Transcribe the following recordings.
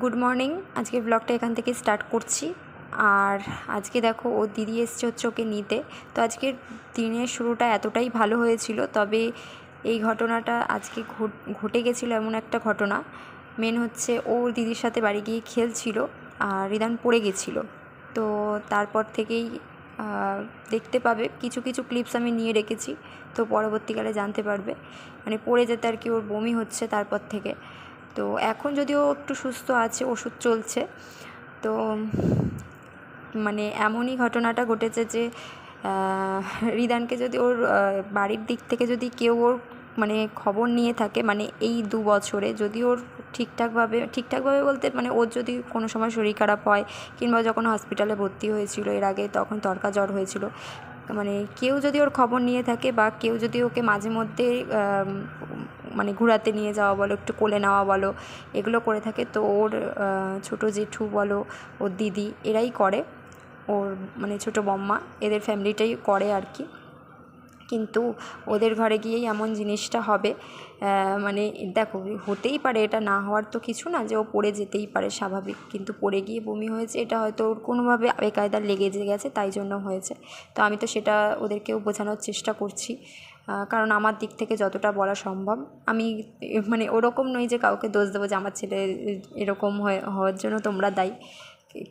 Good morning. আজকে ব্লগটা এখান থেকে স্টার্ট করছি। আর আজকে দেখো, ও দিদি এসছে হচ্ছে ওকে নিতে। তো আজকের দিনের শুরুটা এতটাই ভালো হয়েছিল, তবে এই ঘটনাটা আজকে ঘটে গেছিল এমন একটা ঘটনা। মেন হচ্ছে ও দিদির সাথে বাড়ি গিয়ে খেলছিল, আর রিদান পড়ে গেছিল। তো তারপর থেকেই দেখতে পাবে। কিছু কিছু ক্লিপস আমি নিয়ে রেখেছি, তো পরবর্তীকালে জানতে পারবে। মানে পড়ে যেতে আর কি ওর বমি হচ্ছে তারপর থেকে। তো এখন যদিও একটু সুস্থ আছে, ওষুধ চলছে। তো মানে এমনই ঘটনাটা ঘটেছে যে রিদানকে যদি ওর বাড়ির দিক থেকে যদি কেউ ওর মানে খবর নিয়ে থাকে মানে এই দু বছরে যদি ওর ঠিকঠাকভাবে ঠিকঠাকভাবে বলতে মানে ওর যদি কোনো সময় শরীর খারাপ হয় কিংবা যখন হসপিটালে ভর্তি হয়েছিল এর আগে তখন তর্কা জ্বর হয়েছিল মানে কেউ যদি ওর খবর নিয়ে থাকে বা কেউ যদি ওকে মাঝে মধ্যে মানে ঘোরাতে নিয়ে যাওয়া বলো, একটু কোলে নেওয়া বলো, এগুলো করে থাকে। তো ওর ছোটো জেঠু বলো, ওর দিদি, এরাই করে। ওর মানে ছোটো বম্মা, এদের ফ্যামিলিটাই করে আর কি। কিন্তু ওদের ঘরে গিয়েই এমন জিনিসটা হবে মানে দেখো, হতেই পারে এটা না হওয়ার তো কিছু না, যে ও পড়ে যেতেই পারে স্বাভাবিক। কিন্তু পড়ে গিয়ে বমি হয়েছে, এটা হয়তো ওর কোনোভাবে বেকায়দা লেগে গেছে, তাই জন্য হয়েছে। তো আমি তো সেটা ওদেরকেও বোঝানোর চেষ্টা করছি। কারণ আমার দিক থেকে যতটা বলা সম্ভব। আমি মানে ওরকম নই যে কাউকে দোষ দেবো যে আমার ছেলে এরকম হওয়ার জন্য তোমরা দায়ী।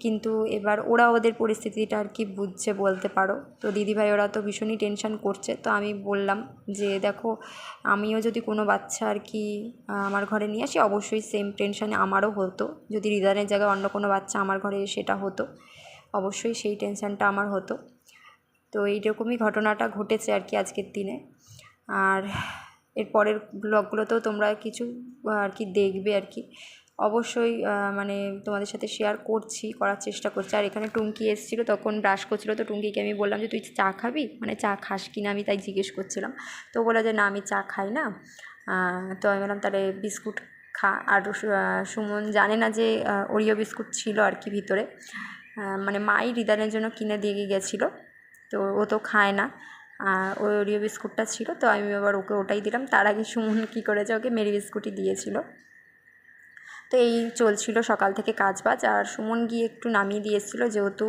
কিন্তু এবার ওরা ওদের পরিস্থিতিটা আর কি বুঝছে বলতে পারো। তো দিদিভাই, ওরা তো ভীষণই টেনশন করছে। তো আমি বললাম যে, দেখো, আমিও যদি কোনো বাচ্চা আর কি আমার ঘরে নিয়ে আসি, অবশ্যই সেম টেনশন আমারও হতো। যদি রিদানের জায়গায় অন্য কোনো বাচ্চা আমার ঘরে সেটা হতো, অবশ্যই সেই টেনশানটা আমার হতো। তো এইরকমই ঘটনাটা ঘটেছে আর কি আজকের দিনে। আর এর পরের ব্লগগুলোতেও তোমরা কিছু আর কি দেখবে আর কি। অবশ্যই মানে তোমাদের সাথে শেয়ার করছি, করার চেষ্টা করছি। আর এখানে টুঙ্কি এসেছিল, তখন ব্রাশ করছিল তো টুঙ্কিকে আমি বললাম যে, তুই চা খাবি? মানে চা খাস কি না? আমি তাই জিজ্ঞেস করছিলাম। তো ও বলল যে, না, আমি চা খাই না। তো আমি বললাম, তাহলে বিস্কুট খা। আর সুমন জানে না যে ওরিও বিস্কুট ছিল আর কি ভিতরে। মানে মাই রিদানের জন্য কিনে দিয়ে গেছিল তো ও তো খায় না। আর ওই ওরিও বিস্কুটটা ছিল, তো আমি আবার ওকে ওটাই দিলাম। তার আগে সুমন কী করেছে, ওকে মেরি বিস্কুটই দিয়েছিল। তো এই চলছিল সকাল থেকে কাজ বাজ আর সুমন গিয়ে একটু নামিয়ে দিয়ে এসেছিল যেহেতু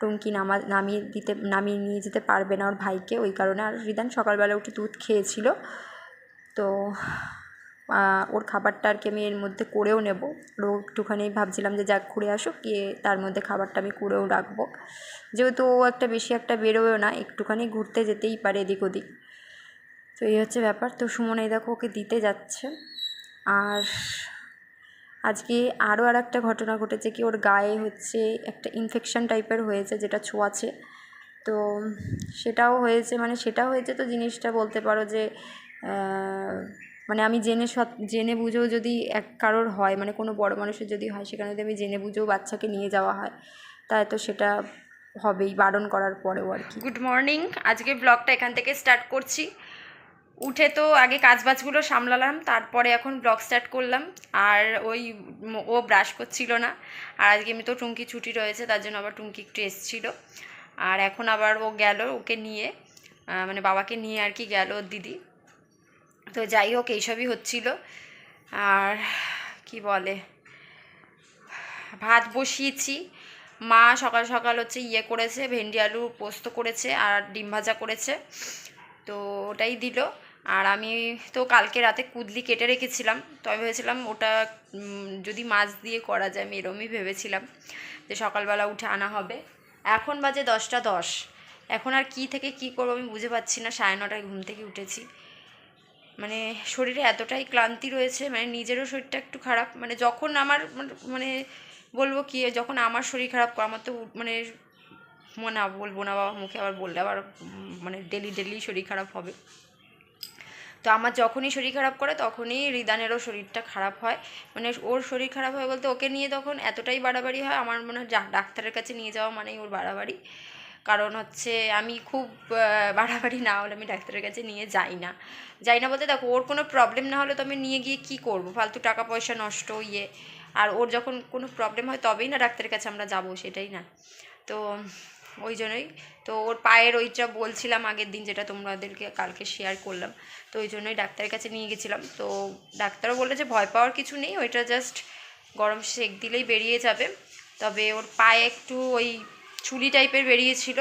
টুঙ্কি নামা, নামিয়ে দিতে, নামিয়ে নিয়ে যেতে পারবে না ওর ভাইকে। ওই কারণে আর রিদান সকালবেলা উঠে দুধ খেয়েছিল। তো ওর খাবারটা আর কি আমি এর মধ্যে করেও নেব। ও একটুখানি ভাবছিলাম যে যাক, ঘুরে আসুক, গিয়ে তার মধ্যে খাবারটা আমি করেও রাখব। যেহেতু ও একটা বেশি একটা বেরোবেও না, একটুখানি ঘুরতে যেতেই পারে এদিক ওদিক। তো এই হচ্ছে ব্যাপার। তো সুমন, এই দেখো, ওকে দিতে যাচ্ছে। আর আজকে আরও আর একটা ঘটনা ঘটেছে কি, ওর গায়ে হচ্ছে একটা ইনফেকশন টাইপের হয়েছে, যেটা ছোঁয়াচে তো সেটাও হয়েছে মানে সেটা হয়েছে তো জিনিসটা বলতে পারো যে মানে আমি জেনে সৎ, জেনে বুঝেও যদি এক, কারোর হয় মানে কোনো বড় মানুষের যদি হয়, সেখানে যদি আমি জেনে বুঝেও বাচ্চাকে নিয়ে যাওয়া হয় তাই তো সেটা হবেই বারণ করার পরেও আর কি। গুড মর্নিং আজকে ব্লগটা এখান থেকে স্টার্ট করছি। উঠে তো আগে কাজবাজগুলো সামলালাম, তারপরে এখন ব্লগ স্টার্ট করলাম। আর ওই ও ব্রাশ করছিল না। আর আজকে এমনি তো টুঙ্কি ছুটি রয়েছে, তার জন্য আবার টুঙ্কি একটু এসছিল। আর এখন আবার ও গেল ওকে নিয়ে মানে বাবাকে নিয়ে আর কি গেল দিদি। তো যাই হোক, এইসবই হচ্ছিল। আর কি বলে? ভাত বসিয়েছি। মা সকাল সকাল হচ্ছে ইয়ে করেছে, ভেন্ডি আলু পোস্ত করেছে আর ডিম ভাজা করেছে। তো ওটাই দিল। আর আমি তো কালকে রাতে কুদলি কেটে রেখেছিলাম। তো আমি ভেবেছিলাম ওটা যদি মাছ দিয়ে করা যায়, আমি এরমই ভেবেছিলাম যে সকালবেলা উঠে আনা হবে। এখন বাজে দশটা দশ। এখন আর কি থেকে কি করব আমি বুঝে পাচ্ছি না। সাড়ে নটায় ঘুম থেকে উঠেছি। মানে শরীরে এতটাই ক্লান্তি রয়েছে মানে নিজেরও শরীরটা একটু খারাপ মানে যখন আমার মানে- মানে বলব কি, যখন আমার শরীর খারাপ, আমার তো মানে না, বলব না, বাবা মুখে আবার বললে আবার মানে ডেলি ডেলি শরীর খারাপ হবে। তো আমার যখনই শরীর খারাপ করে, তখনই রিদানেরও শরীরটা খারাপ হয়। মানে ওর শরীর খারাপ হয় বলতে ওকে নিয়ে তখন এতটাই বাড়াবাড়ি হয়, আমার মনে হয় ডাক্তারের কাছে নিয়ে যাওয়া মানেই ওর বাড়াবাড়ি। কারণ হচ্ছে আমি খুব বাড়াবাড়ি না হলে আমি ডাক্তারের কাছে নিয়ে যাই না। যাই না বলতে দেখো, ওর কোনো প্রবলেম না হলে তো আমি নিয়ে গিয়ে কী করব? ফালতু টাকা পয়সা নষ্ট ইয়ে। আর ওর যখন কোনো প্রবলেম হয় তবেই না ডাক্তারের কাছে আমরা যাব, সেটাই না। তো ওই জন্যই, তো ওর পায়ের ওইটা বলছিলাম আগের দিন যেটা তোমাদেরকে কালকে শেয়ার করলাম, তো ওই জন্যই ডাক্তারের কাছে নিয়ে গেছিলাম। তো ডাক্তারও বলল যে ভয় পাওয়ার কিছু নেই, ওইটা জাস্ট গরম সেক দিলেই বেরিয়ে যাবে। তবে ওর পায়ে একটু ওই চুলি টাইপের বেরিয়েছিল।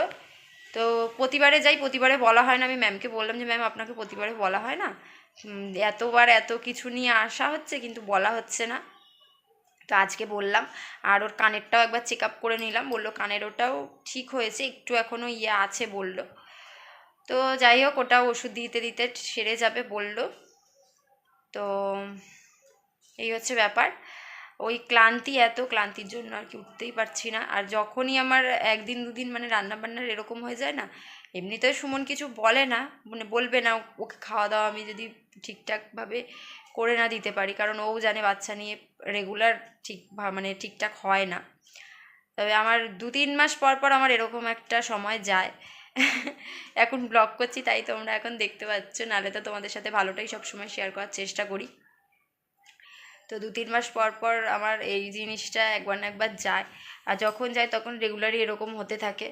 তো প্রতিবারে যাই, প্রতিবারে বলা হয় না। আমি ম্যামকে বললাম যে ম্যাম আপনাকে প্রতিবারে বলা হয় না? এতবার এত কিছু নিয়ে আসা হচ্ছে, কিন্তু বলা হচ্ছে না। তো আজকে বললাম, আর ওর কানেরটাও একবার চেক আপ করে নিলাম। বলল, কানের ওটাও ঠিক হয়েছে, একটু এখনও ইয়ে আছে, বলল। তো যাই হোক ওটা ওষুধ দিতে দিতে সেরে যাবে, বলল। তো এই হচ্ছে ব্যাপার। ওই ক্লান্তি এত, ক্লান্তির জন্য আর কি উঠতেই পারছি না। আর যখনই আমার একদিন, দুদিন মানে রান্না বান্নার এরকম হয়ে যায় না, এমনিতেও সুমন কিছু বলে না মানে বলবে না, ওকে খাওয়া দাওয়া আমি যদি ঠিকঠাকভাবে করে না দিতে পারি। কারণ ও জানে বাচ্চা নিয়ে রেগুলার ঠিক মানে ঠিকঠাক হয় না। তবে আমার দু তিন মাস পর পর আমার এরকম একটা সময় যায়। এখন ব্লগ করছি, তাই তোমরা এখন দেখতে পাচ্ছ, নাহলে তো তোমাদের সাথে ভালোটাই সবসময় শেয়ার করার চেষ্টা করি। তো দু তিন মাস পর পর আমার এই জিনিসটা একবার না একবার যায়। আর যখন যায় তখন রেগুলারই এরকম হতে থাকে।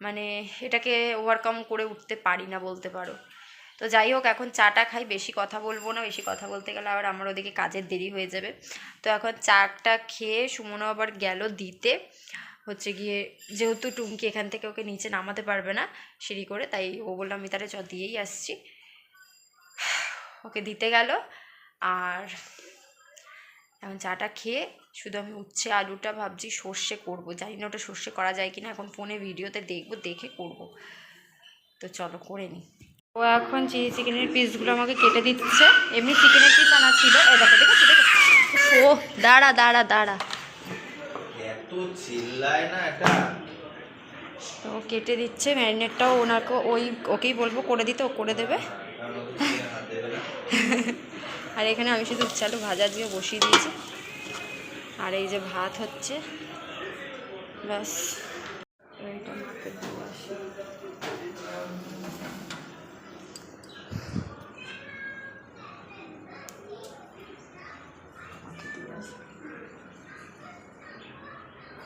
মানে এটাকে ওভারকাম করে উঠতে পারি না বলতে পারো। তো যাই হোক, এখন চাটা খাই, বেশি কথা বলব না, বেশি কথা বলতে গেলে আবার আমার ওদিকে কাজের দেরি হয়ে যাবে। তো এখন চাটা খেয়ে সুমনও আবার গেল দিতে। হচ্ছে গিয়ে যেহেতু টুমকি এখান থেকে ওকে নিচে নামাতে পারবে না সিঁড়ি করে, তাই ও বললাম আমি তাহলে চ দিয়েই আসছি। ওকে দিতে গেল। আর এখন চাটা খেয়ে শুধু আমি উচ্ছে আলুটা ভাবছি সর্ষে করব। জানি না ওটা সর্ষে করা যায় কি না এখন ফোনে ভিডিওতে দেখব দেখে করব। তো চলো করে নিই। ও এখন চিলি চিকেনের পিসগুলো আমাকে কেটে দিচ্ছে। এমনি চিকেনের পিস আনা ছিল। এ দেখো দেখো ও দাঁড়া দাঁড়া দাঁড়া। তো ও কেটে দিচ্ছে ম্যারিনেটটাও ওনাকে ওই ওকেই বলব করে দিতে ও করে দেবে। আর এখানে আমি শুধু উচ্ছে আলু ভাজা দিয়ে বসিয়ে দিয়েছি। আর এই যে ভাত হচ্ছে, ব্যাস।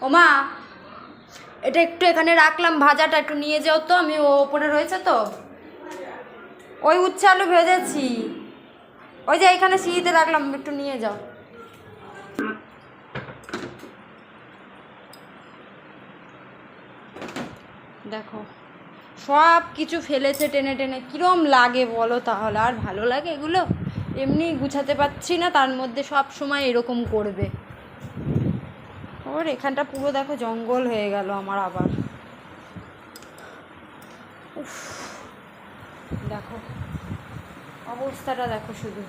ওমা, এটা একটু এখানে রাখলাম ভাজাটা, একটু নিয়ে যাও তো, আমি ওপরে রয়েছে তো। ওই উচ্ছে আলু ভেজেছি। ওই যে এখানে সিঁড়িতে রাখলাম, একটু নিয়ে যাও। দেখো, সব কিছু ফেলেছে টেনে টেনে। কিরম লাগে বলো তাহলে? আর ভালো লাগে এগুলো? এমনি গুছাতে পারছি না, তার মধ্যে সব সময় এরকম করবে। ওর এখানটা পুরো দেখো জঙ্গল হয়ে গেল আমার আবার। উফ, দেখো। অবস্থাটা দেখো শুধু।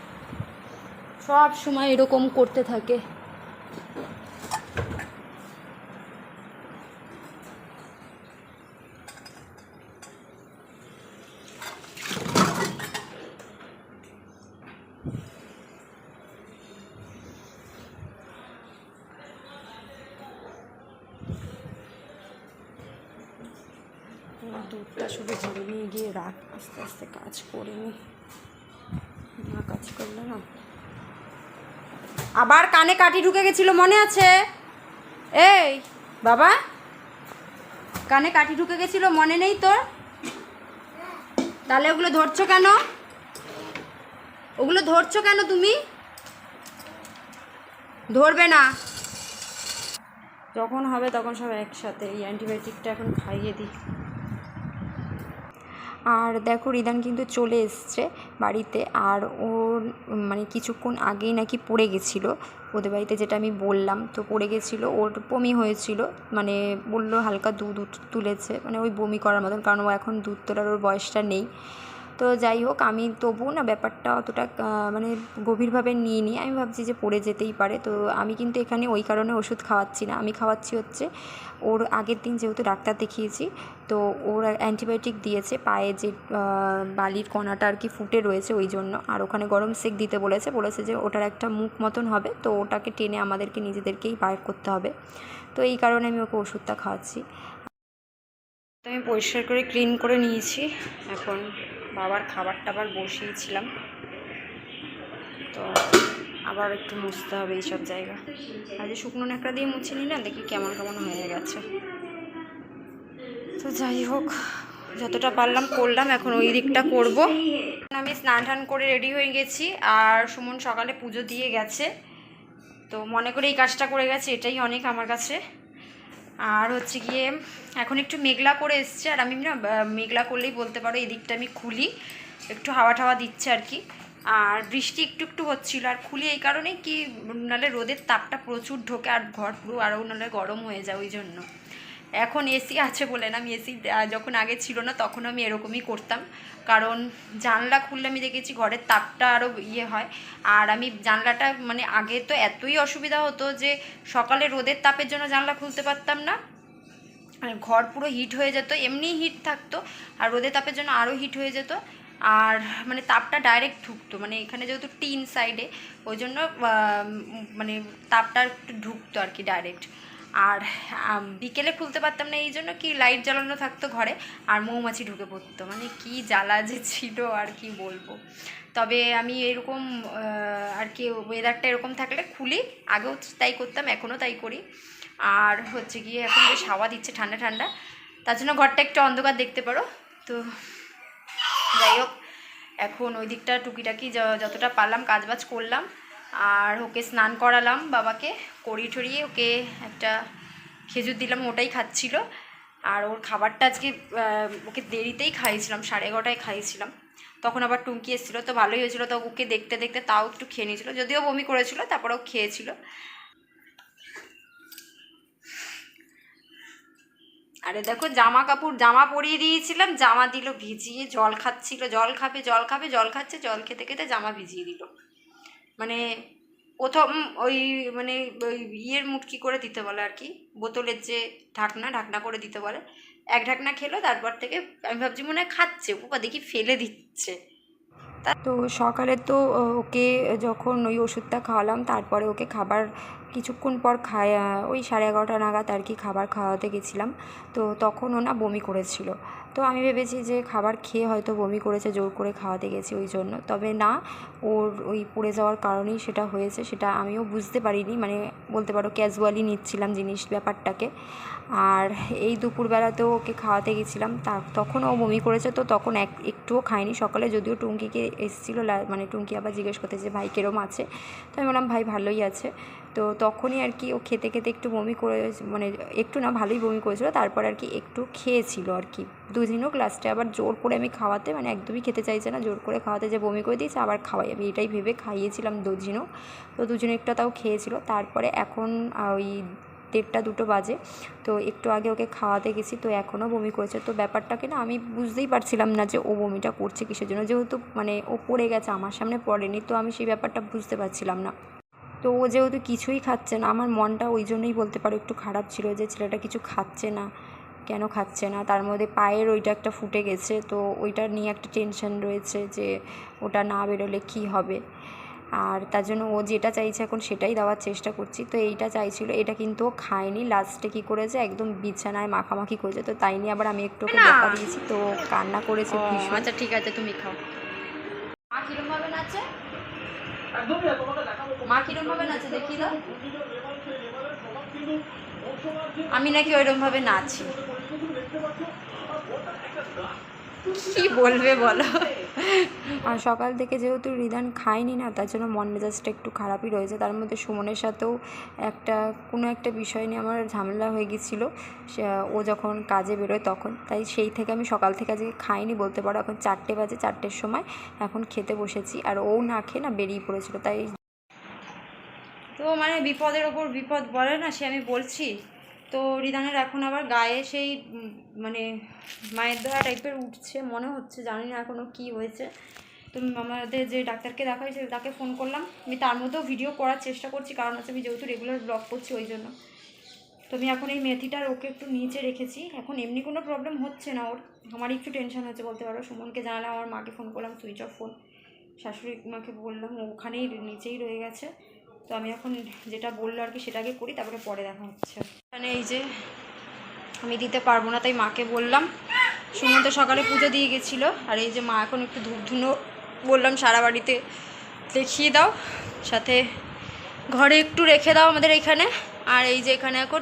সব সময় এরকম করতে থাকে। দুধটা শুধু ঘরে নিয়ে গিয়ে রাখ, আস্তে আস্তে কাজ করে নি। না কাজ না আবার কানে কাটি ঢুকে গেছিল, মনে আছে? এই, বাবা, কানে কাটি ঢুকে গেছিল, মনে নেই তোর? তাহলে ওগুলো ধরছো কেন? ওগুলো ধরছো কেন তুমি? ধরবে না। যখন হবে তখন সব একসাথে, এই অ্যান্টিবায়োটিকটা এখন খাইয়ে দিই। আর দেখো রিদান কিন্তু চলে এসছে বাড়িতে আর ওর মানে কিছুক্ষণ আগেই নাকি পড়ে গেছিল। ওদের বাড়িতে যেটা আমি বললাম, তো পড়ে গেছিল, ওর বমি হয়েছিল মানে বলল হালকা দুধ তুলেছে মানে ওই বমি করার মতন, কারণ ও এখন দুধ তোলার ওর বয়সটা নেই। তো যাই হোক, আমি তবুও না ব্যাপারটা অতটা মানে গভীরভাবে নিয়ে নিই আমি ভাবছি যে পড়ে যেতেই পারে। তো আমি কিন্তু এখানে ওই কারণে ওষুধ খাওয়াচ্ছি না। আমি খাওয়াচ্ছি হচ্ছে, ওর আগের দিন যেহেতু ডাক্তার দেখিয়েছি, তো ওর অ্যান্টিবায়োটিক দিয়েছে, পায়ে যে বালির কণাটা আর কি ফুটে রয়েছে ওই জন্য। আর ওখানে গরম সেক দিতে বলেছে বলেছে যে ওটার একটা মুখ মতন হবে, তো ওটাকে টেনে আমাদেরকে নিজেদেরকেই বার করতে হবে। তো এই কারণে আমি ওকে ওষুধটা খাওয়াচ্ছি। আমি পরিষ্কার করে ক্লিন করে নিয়েছি। এখন বাবার খাবার টাবার বসিয়েছিলাম। তো আবার একটু মুছতে হবে এইসব জায়গা। আজ শুকনো ন্যাকড়া দিয়ে মুছে নিলাম দেখি কেমন কেমন হয়ে গেছে। তো যাই হোক, যতটা পারলাম করলাম, এখন ওই দিকটা করব। আমি স্নান টান করে রেডি হয়ে গেছি, আর সুমন সকালে পুজো দিয়ে গেছে। তো মনে করে এই কাজটা করে গেছে, এটাই অনেক আমার কাছে। আর হচ্ছে গিয়ে এখন একটু মেঘলা করে এসছে, আর আমি না মেঘলা করলেই বলতে পারো এদিকটা আমি খুলি, একটু হাওয়া ঠাওয়া দিচ্ছে আর কি। আর বৃষ্টি একটু একটু হচ্ছিল, আর খুলি এই কারণে কি নাহলে রোদের তাপটা প্রচুর ঢোকে, আর ঘর পুরো আরও নাহলে গরম হয়ে যায় ওই জন্য। এখন এসি আছে বলে না, আমি এসি যখন আগে ছিল না, তখন আমি এরকমই করতাম। কারণ জানলা খুললে আমি দেখেছি ঘরের তাপটা আরও ইয়ে হয়। আর আমি জানলাটা মানে আগে তো এতই অসুবিধা হতো যে সকালে রোদের তাপের জন্য জানলা খুলতে পারতাম না। ঘর পুরো হিট হয়ে যেত এমনি হিট থাকতো, আর রোদের তাপের জন্য আরও হিট হয়ে যেত। আর মানে তাপটা ডাইরেক্ট ঢুকতো মানে এখানে যেহেতু টিন সাইডে ওই জন্য মানে তাপটা একটু ঢুকতো আর কি ডাইরেক্ট আর বিকেলে খুলতে পারতাম না, এই জন্য কি লাইট জ্বালানো থাকতো ঘরে, আর মৌমাছি ঢুকে পড়তো। মানে কি জ্বালা যে ছিল আর কি বলব। তবে আমি এরকম আর কি ওয়েদারটা এরকম থাকলে খুলি। আগেও তাই করতাম এখনও তাই করি। আর হচ্ছে গিয়ে এখন বেশ হাওয়া দিচ্ছে ঠান্ডা ঠান্ডা। তার জন্য ঘরটা একটু অন্ধকার দেখতে পারো। তো যাই হোক, এখন ওই দিকটা টুকিটাকি যতটা পারলাম, কাজবাজ করলাম। আর ওকে স্নান করালাম বাবাকে, করিয়ে টরিয়ে ওকে একটা খেজুর দিলাম, ওটাই খাচ্ছিল। আর ওর খাবারটা আজকে ওকে দেরিতেই খাইয়েছিলাম, সাড়ে এগারোটায় খাইয়েছিলাম। তখন আবার টুঙ্কি এসেছিল, তো ভালোই হয়েছিল। তো ওকে দেখতে দেখতে তাও একটু খেয়ে নিয়েছিলো, যদিও বমি করেছিল তারপরেও খেয়েছিল। আরে দেখো, জামা কাপড়, জামা পরিয়ে দিয়েছিলাম, জামা দিল, ভিজিয়ে জল খাচ্ছিল, জল খাবে জল খাবে, জল খাচ্ছে, জল খেতে খেতে জামা ভিজিয়ে দিল। মানে প্রথম ওই মানে ওই ইয়ের মুটকি করে দিতে বলে আর কি, বোতলের যে ঢাকনা ঢাকনা করে দিতে বলে। এক ঢাকনা খেলো, তারপর থেকে আমি ভাবছি মনে হয় খাচ্ছে উপা দেখি ফেলে দিচ্ছে। তো সকালে তো ওকে যখন ওই ওষুধটা খাওয়ালাম, তারপরে ওকে খাবার কিছুক্ষণ পর খায় ওই সাড়ে এগারোটা নাগাদ আর কি খাবার খাওয়াতে গেছিলাম। তো তখন ও না বমি করেছিল। তো আমি ভেবেছি যে খাবার খেয়ে হয়তো বমি করেছে, জোর করে খাওয়াতে গেছি ওই জন্য। তবে না, ওর ওই পড়ে যাওয়ার কারণেই সেটা হয়েছে, সেটা আমিও বুঝতে পারিনি। মানে বলতে পারো ক্যাজুয়ালি নিচ্ছিলাম জিনিস ব্যাপারটাকে। আর এই দুপুরবেলাতেও ওকে খাওয়াতে গেছিলাম। তা তখন ও বমি করেছে, তো তখন এক, একটুও খায়নি। সকালে যদিও টুঙ্কিকে এসেছিল মানে টুঙ্কি আবার জিজ্ঞেস করতে যে, ভাই, কেরম আছে? তো আমি বললাম, ভাই, ভালোই আছে। তো তখনই আর কি ও খেতে খেতে একটু বমি করে মানে একটু না ভালোই বমি করেছিল, তারপর আর কি একটু খেয়েছিল আর কি। দুদিনও লাস্টে আবার জোর করে আমি খাওয়াতে মানে একদমই খেতে চাইছে না, জোর করে খাওয়াতে যে বমি করে দিয়েছে আবার খাওয়াই। আমি এটাই ভেবে খাইয়েছিলাম দুদিনও তো দুজনে একটা তাও খেয়েছিল। তারপরে এখন ওই দেড়টা দুটো বাজে। তো একটু আগে ওকে খাওয়াতে গেছি, তো এখনও বমি করেছে। তো ব্যাপারটাকে না আমি বুঝতেই পারছিলাম না যে ও বমিটা করছে কিসের জন্য। যেহেতু মানে ও পড়ে গেছে, আমার সামনে পড়েনি, তো আমি সেই ব্যাপারটা বুঝতে পারছিলাম না। তো ও যেহেতু কিছুই খাচ্ছে না আমার মনটা ওই জন্যই বলতে পারো একটু খারাপ ছিল যে ছেলেটা কিছু খাচ্ছে না কেন খাচ্ছে না? তার মধ্যে পায়ের ওইটা একটা ফুটে গেছে তো ওইটা নিয়ে একটা টেনশন রয়েছে যে ওটা না বেরোলে কী হবে? আর তার জন্য ও যেটা চাইছে এখন সেটাই দেওয়ার চেষ্টা করছি। তো এইটা চাইছিল এটা কিন্তু ও খায়নি লাস্টে কী করেছে? একদম বিছানায় মাখামাখি করেছে। তো তাই নিয়ে আবার আমি একটু ওকে। বকা দিয়েছি তো কান্না করেছে আচ্ছা ঠিক আছে তুমি খাও। মা নাচে? মা নাচে দেখি দাও আমি নাকি ওইরকম ভাবে নাচি। কি বলবে বলো? আর সকাল থেকে যেহেতু রিদান খায়নি না, তার জন্য মন মেজাজটা একটু খারাপই রয়েছে। তার মধ্যে সুমনের সাথেও একটা, কোনো একটা বিষয় নিয়ে আমার ঝামেলা হয়ে গেছিল সে- ও যখন কাজে বেরোয় তখন, তাই সেই থেকে আমি সকাল থেকে আজকে খাইনি বলতে পারো। এখন চারটে বাজে, চারটের সময় এখন খেতে বসেছি। আর ও না খেয়ে না বেরিয়ে পড়েছিল, তাই তো মানে বিপদের ওপর বিপদ বলে না, সে আমি বলছি। তো রিদানের এখন আবার গায়ে সেই মানে মায়ের দেওয়া টাইপের উঠছে, মনে হচ্ছে জানি না এখনও কী হয়েছে। তো আমাদের যে ডাক্তারকে দেখাইছে তাকে ফোন করলাম। আমি তার মধ্যেও ভিডিও করার চেষ্টা করছি, কারণ হচ্ছে আমি যেহেতু রেগুলার ব্লগ করছি ওই জন্য। তো আমি এখন এই মেথিটার ওকে একটু নিচে রেখেছি। এখন এমনি কোনো প্রবলেম হচ্ছে না ওর। আমার একটু টেনশন হচ্ছে, বলতে পারো। সুমনকে জানালাম, আমার মাকে ফোন করলাম সুইচ অফ ফোন শাশুড়ি মাকে বললাম ওখানেই নিচেই রয়ে গেছে। তো আমি এখন যেটা বলল আর কি সেটাকে করি, তারপরে পরে দেখা হচ্ছে। মানে এই যে আমি দিতে পারব না, তাই মাকে বললাম। সুমন তো সকালে পুজো দিয়ে গেছিল, আর এই যে মা এখন একটু ধূপ ধুনো বললাম, সারা বাড়িতে দেখিয়ে দাও। সাথে ঘরে একটু রেখে দাও আমাদের এখানে। আর এই যে এখানে এখন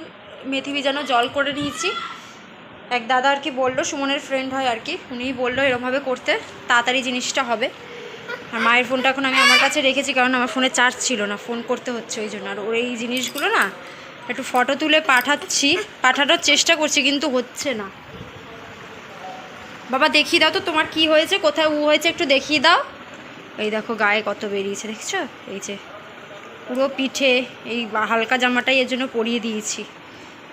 মেথি ভিজানো জল করে নিয়েছি। এক দাদা আর কি বলল, সুমনের ফ্রেন্ড হয় আর কি, উনিই বলল এরমভাবে করতে, তাড়াতাড়ি জিনিসটা হবে। আর মায়ের ফোনটা এখন আমি আমার কাছে রেখেছি, কারণ আমার ফোনে চার্জ ছিল না ফোন করতে হচ্ছে ওই জন্য। আর ওর এই জিনিসগুলো না একটু ফটো তুলে পাঠাচ্ছি, পাঠানোর চেষ্টা করছি, কিন্তু হচ্ছে না। বাবা, দেখিয়ে দাও তো তোমার কি হয়েছে, কোথায় উ হয়েছে একটু দেখিয়ে দাও। এই দেখো, গায়ে কত বেরিয়েছে, দেখছ? এই যে, পুরো পিঠে, এই হালকা জামাটাই এর জন্য পরিয়ে দিয়েছি।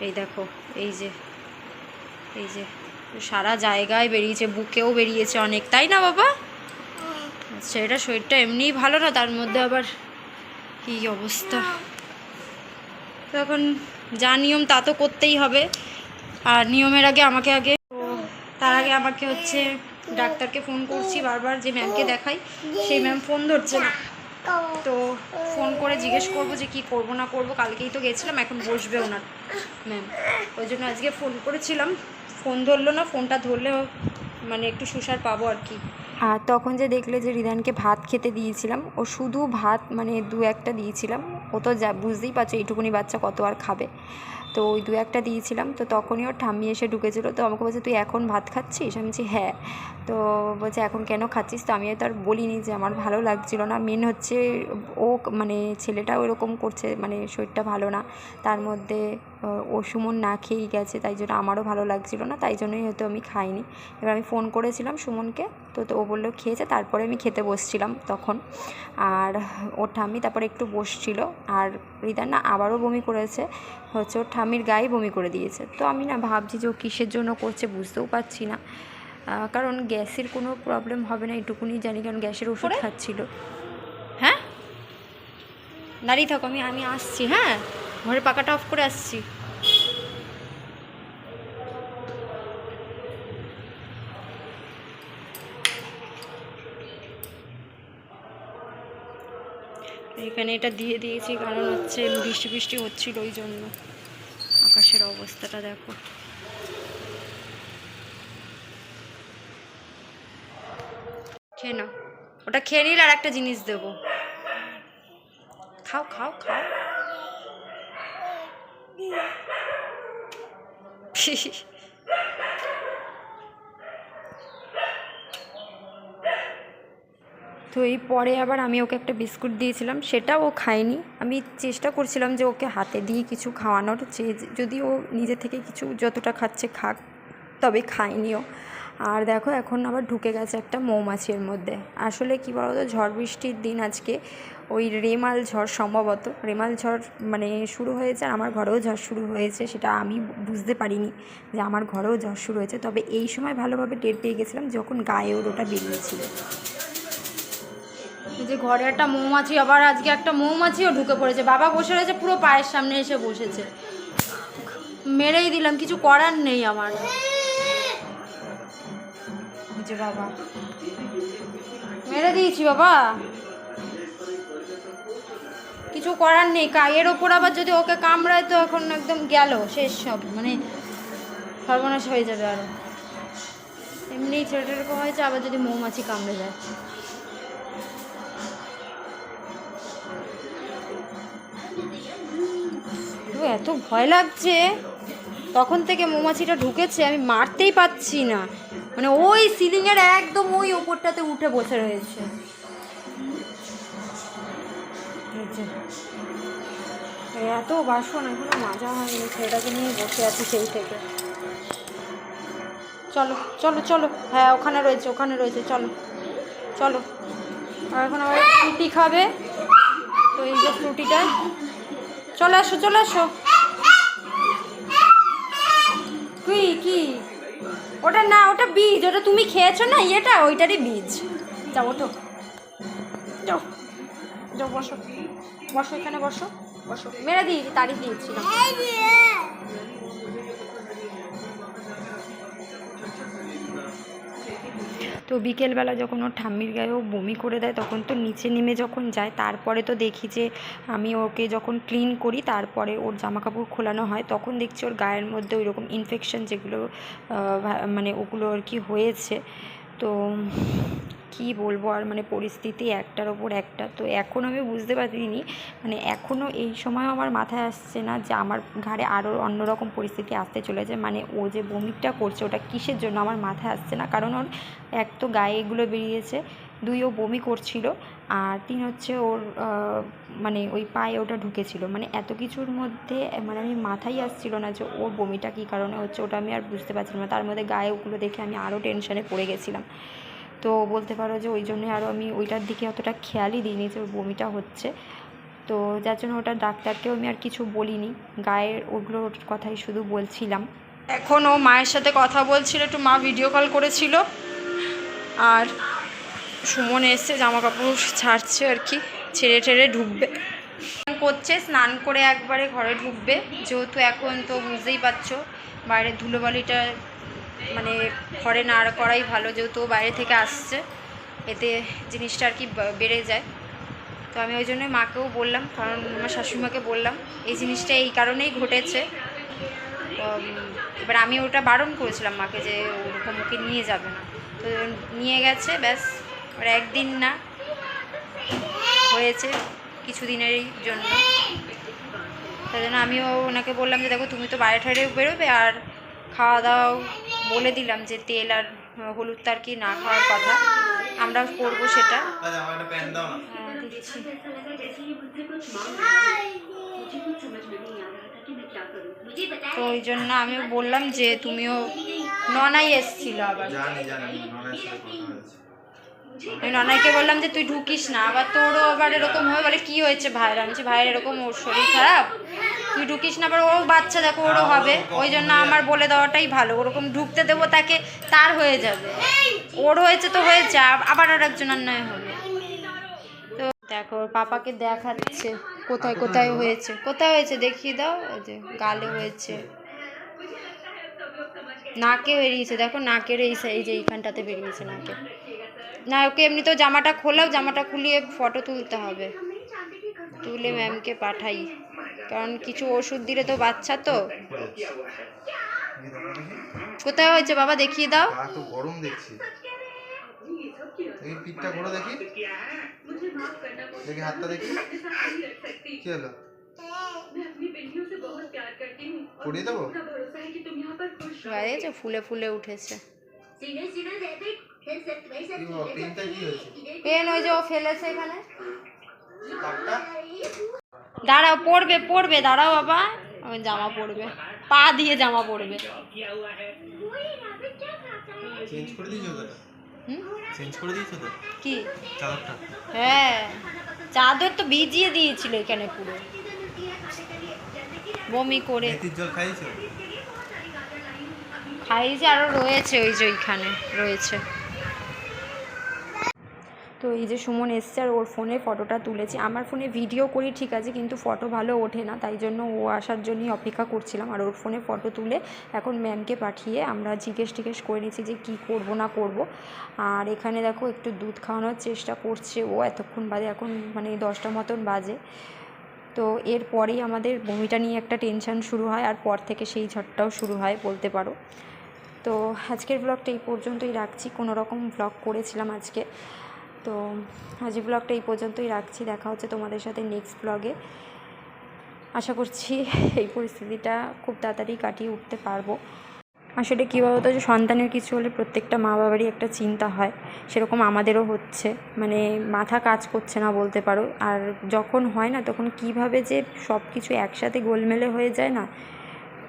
এই দেখো, এই যে এই যে, সারা জায়গায় বেরিয়েছে, বুকেও বেরিয়েছে অনেক, তাই না বাবা? আচ্ছা এটা শরীরটা এমনিই ভালো না? তার মধ্যে আবার কী অবস্থা? তো এখন যা নিয়ম তা তো করতেই হবে। আর নিয়মের আগে আমাকে আগে তার আগে আমাকে হচ্ছে ডাক্তারকে ফোন করছি বারবার যে ম্যামকে দেখাই। সেই ম্যাম ফোন ধরছে না। তো ফোন করে জিজ্ঞেস করব যে কি করব, না করব। কালকেই তো গেছিলাম, এখন বসবে ওনার ম্যাম ওই জন্য আজকে ফোন করেছিলাম। ফোন ধরলো না ফোনটা ধরলেও মানে একটু সুসার পাবো আর কি। আর তখন যে দেখলে যে রিদানকে ভাত খেতে দিয়েছিলাম, ও শুধু ভাত মানে দু একটা দিয়েছিলাম, ও তো যা বুঝতেই পারছ এইটুকুনি বাচ্চা কত আর খাবে। তো ওই দু একটা দিয়েছিলাম, তো তখনই ওর ঠাম্মি এসে ঢুকেছিলো, তো আমাকে বলছে, তুই এখন ভাত খাচ্ছিস? আমি বলছি হ্যাঁ। তো বলছে, এখন কেন খাচ্ছিস? তো আমি তো আর বলিনি যে আমার ভালো লাগছিল না। মেন হচ্ছে ও মানে ছেলেটাও এরকম করছে মানে শরীরটা ভালো না। তার মধ্যে ও সুমন না খেয়েই গেছে তাই জন্য আমারও ভালো লাগছিল না তাই জন্যই হয়তো আমি খাইনি। এবার আমি ফোন করেছিলাম সুমনকে তো তো ও বলল খেয়েছে তারপরে আমি খেতে বসছিলাম তখন। আর ওর ঠাম্মি তারপরে একটু বসছিল আর রিদান না আবারও বমি করেছে হচ্ছে ওর ঠাম্মির গায়ে বমি করে দিয়েছে। তো আমি না ভাবছি যে ও কিসের জন্য করছে বুঝতেও পারছি না। কারণ গ্যাসের কোনো প্রবলেম হবে না এটুকুনি জানি কারণ গ্যাসের ওষুধ? খাচ্ছিল। হ্যাঁ? দাঁড়িয়ে থাকো আমি আমি আসছি হ্যাঁ? ঘরের পাকাটা অফ করে আসছি। এখানে এটা দিয়ে দিয়েছি, কারণ হচ্ছে বৃষ্টি বৃষ্টি হচ্ছিল ওই জন্য। আকাশের অবস্থাটা দেখো। খেয়ে নাও। ওটা খেয়ে নিলে আর একটা জিনিস দেবো। খাও খাও খাও। তো এই পরে আবার আমি ওকে একটা বিস্কুট দিয়েছিলাম, সেটা ও খায়নি। আমি চেষ্টা করছিলাম যে ওকে হাতে দিয়ে কিছু খাওয়ানোর, যে যদি ও নিজে থেকে কিছু যতটা খাচ্ছে খাক, তবে খায়নিও। আর দেখো, এখন আবার ঢুকে গেছে একটা মৌমাছির মধ্যে। আসলে কি বলতো, ঝড় বৃষ্টির দিন আজকে ওই রেমাল ঝড় সম্ভবত। রেমাল ঝড় মানে শুরু হয়েছে আর আমার ঘরেও ঝড় শুরু হয়েছে সেটা আমি বুঝতে পারিনি যে আমার ঘরেও ঝড় শুরু হয়েছে। তবে এই সময় ভালোভাবে টের পেয়ে গেছিলাম যখন গায়ে ওর ওটা বেরিয়েছিল। যে ঘরে একটা মৌমাছি, আবার আজকে একটা মৌমাছিও ঢুকে পড়েছে। বাবা বসে রয়েছে, পুরো পায়ের সামনে এসে বসেছে। মেরেই দিলাম, কিছু করার নেই আমার। বাবা। মেরে দিয়েছি বাবা। কিছু করার নেই। কায়ের ওপর আবার যদি ওকে কামড়ায় তো এখন একদম গেল, শেষ সব। মানে সর্বনাশ হয়ে যাবে আরও। এমনি ছেলেটা এরকম হয়েছে, আবার যদি মৌমাছি কামড়ে যায়। এত ভয় লাগছে। তখন থেকে মৌমাছিটা ঢুকেছে, আমি মারতেই পাচ্ছি না। মানে ওই সিলিংয়ের একদম ওই ওপরটাতে উঠে বসে রয়েছে। যে। এত বাসন, এখনও মাজা হয়নি। ছেলেটাকে নিয়ে বসে আছি সেই থেকে। চলো চলো চলো। হ্যাঁ ওখানে রয়েছে ওখানে রয়েছে। চলো চলো। আর এখন আবার ফ্রুটি খাবে। তো এই যে ফ্রুটিটা চলে আসো চলে আসো। তুই কি? ওটা না, ওটা বীজ। ওটা তুমি খেয়েছো না? ইয়েটা? ওইটারই বীজ। যাও, ওঠো। যাও যাও, বসো। বসো, এখানে বসো বসো। মেরে দিয়েছি তাড়ি দিয়েছিলাম তো বিকেলবেলা যখন ওর ঠাম্মির গায়ে ও বমি করে দেয়, তখন তো নিচে নেমে যখন যায়, তারপরে তো দেখি যে আমি ওকে যখন ক্লিন করি, তারপরে ওর জামা কাপড় খোলানো হয়, তখন দেখছি ওর গায়ের মধ্যে ওই রকম ইনফেকশন যেগুলো মানে ওগুলো আর কি হয়েছে। তো কি বলব আর মানে পরিস্থিতি একটার ওপর একটা। তো এখন আমি বুঝতে পারিনি মানে এখনও এই সময় আমার মাথায় আসছে না যে আমার ঘাড়ে আরও অন্যরকম পরিস্থিতি আসতে চলে যায় মানে ও যে বমিটা করছে ওটা কিসের জন্য আমার মাথায় আসছে না। কারণ ওর এক তো গায়ে এগুলো বেরিয়েছে দুই ও বমি করছিল আর তিন হচ্ছে ওর মানে ওই পায়ে ওটা ঢুকেছিল। মানে এত কিছুর মধ্যে মানে আমি মাথায় আসছিল না যে ওর বমিটা কী কারণে হচ্ছে, ওটা আমি আর বুঝতে পারছিলাম না। তার মধ্যে গায়ে ওগুলো দেখে আমি আরও টেনশনে পড়ে গেছিলাম। তো বলতে পারো যে ওই জন্যই আরও আমি ওইটার দিকে অতটা খেয়ালই দিইনি যে ওর বমিটা হচ্ছে। তো যার জন্য ওটা ডাক্তারকেও আমি আর কিছু বলিনি। গায়ের ওগুলোর কথাই শুধু বলছিলাম। এখন ও মায়ের সাথে কথা বলছিল, একটু মা ভিডিও কল করেছিল। আর সুমন এসছে জামা কাপড় ছাড়ছে আর কি, ছেড়ে ছেড়ে ঢুকবে। করছে, স্নান করে একবারে ঘরে ঢুকবে। যেহেতু এখন তো বুঝতেই পারছ, বাইরে ধুলোবালিটা মানে ঘরে না করাই ভালো, যেহেতু বাইরে থেকে আসছে, এতে জিনিসটা আর কি বেড়ে যায়। তো আমি ওই জন্য মাকেও বললাম, কারণ আমার শাশুড়িমাকে বললাম, এই জিনিসটা এই কারণেই ঘটেছে। এবার আমি ওটা বারণ করেছিলাম মাকে যে ওরকম ওকে নিয়ে যাবে না। তো নিয়ে গেছে, ব্যাস। ওর একদিন না হয়েছে কিছুদিনেরই জন্য। তাই জন্য আমিও ওনাকে বললাম যে দেখো তুমি তো বাইরে ঠাইরে বেরোবে আর খাওয়া দাওয়াও বলে দিলাম যে তেল আর হলুদটা আর কি না খাওয়ার কথা। আমরা করব সেটা। হ্যাঁ। তো ওই জন্য আমিও বললাম যে তুমিও ননাই এসছিল আবার। ননাইকে বললাম যে, তুই ঢুকিস না। আবার তোরও আবার এরকম হবে। বলে, কি হয়েছে ভাইয়ের? আমি ভাইয়ের এরকম ওর শরীর খারাপ। তুই ঢুকিস না। আবার ও বাচ্চা, দেখো, ওরও হবে। ওই জন্য আমার বলে দেওয়াটাই ভালো। ওরকম ঢুকতে দেবো তাকে, তার হয়ে যাবে। ওর হয়েছে তো হয়েছে আবার আর একজন আর নয় হবে। তো দেখো, ওর পাপাকে দেখাচ্ছে। কোথায় কোথায় হয়েছে? কোথায় হয়েছে? দেখিয়ে দাও। ওই যে, গালে হয়েছে। নাকে বেরিয়েছে। দেখো, নাকের এই সাই- এই যে এইখানটাতে বেরিয়েছে নাকে। না ওকে এমনি তো জামাটা খোলাও জামাটা খুলিয়ে ফটো তুলতে হবে। তুলে ম্যামকে পাঠাই। কারণ কিছু ওষুধ দিলে তো বাচ্চা তো। কোথায় হয়েছে বাবা? দেখিয়ে দাও। গা গরম দেখছি। দেখি পিঠটা ঘোরো দেখি। দেখি হাতটা দেখি। কি হলো? পড়িয়ে দেবো? ফুলে ফুলে উঠেছে। পেন ওই যে ও ফেলেছে এখানে দাঁড়াও পড়বে পড়বে দাঁড়াও বাবা জামা পড়বে পা দিয়ে জামা পড়বে চেঞ্জ করে হুম? চেঞ্জ করে কি চাদরটা হ্যাঁ চাদর তো ভিজিয়ে দিয়েছিল এখানে পুরো বমি করে খাইয়েছে আরও রয়েছে ওই যে ওইখানে রয়েছে তো এই যে সুমন এসছে আর ওর ফোনে ফটোটা তুলেছি। আমার ফোনে ভিডিও করি, ঠিক আছে, কিন্তু ফটো ভালো ওঠে না, তাই জন্য ও আসার জন্যই অপেক্ষা করছিলাম। আর ওর ফোনে ফটো তুলে এখন ম্যামকে পাঠিয়ে আমরা জিজ্ঞেস টিজ্ঞেস করে নিয়েছি যে কী করব, না করব। আর এখানে দেখো একটু দুধ খাওয়ানোর চেষ্টা করছে ও, এতক্ষণ বাজে, এখন মানে দশটা মতন বাজে। তো এরপরেই আমাদের বমিটা নিয়ে একটা টেনশন শুরু হয়, আর পর থেকে সেই ঝড়টাও শুরু হয়, বলতে পারো। তো আজকের ব্লগটা এই পর্যন্তই রাখছি। কোনো রকম ব্লগ করেছিলাম আজকে। তো আজ ব্লগটা এই পর্যন্তই রাখছি। দেখা হচ্ছে তোমাদের সাথে নেক্সট ব্লগে আশা করছি এই পরিস্থিতিটা খুব তাড়াতাড়ি কাটিয়ে উঠতে পারব। আসলে কী বলতো যে সন্তানের কিছু হলে প্রত্যেকটা মা বাবারই একটা চিন্তা হয়। সেরকম আমাদেরও হচ্ছে। মানে মাথা কাজ করছে না বলতে পারো। আর যখন হয় না তখন কীভাবে যে সব কিছু একসাথে গোলমেলে হয়ে যায় না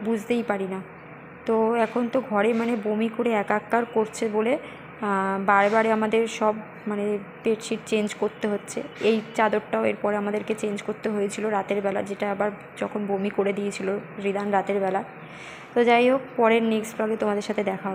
বুঝতেই পারি না। তো এখন তো ঘরে মানে বমি করে একাকার করছে বলে আহ, বারবারে আমাদের সব মানে বেডশিট চেঞ্জ করতে হচ্ছে। এই চাদরটাও এরপরে আমাদেরকে চেঞ্জ করতে হয়েছিল রাতের বেলা, যেটা আবার যখন বমি করে দিয়েছিল রিদান রাতের বেলা। তো যাই হোক, পরের নেক্সট ব্লগে তোমাদের সাথে দেখা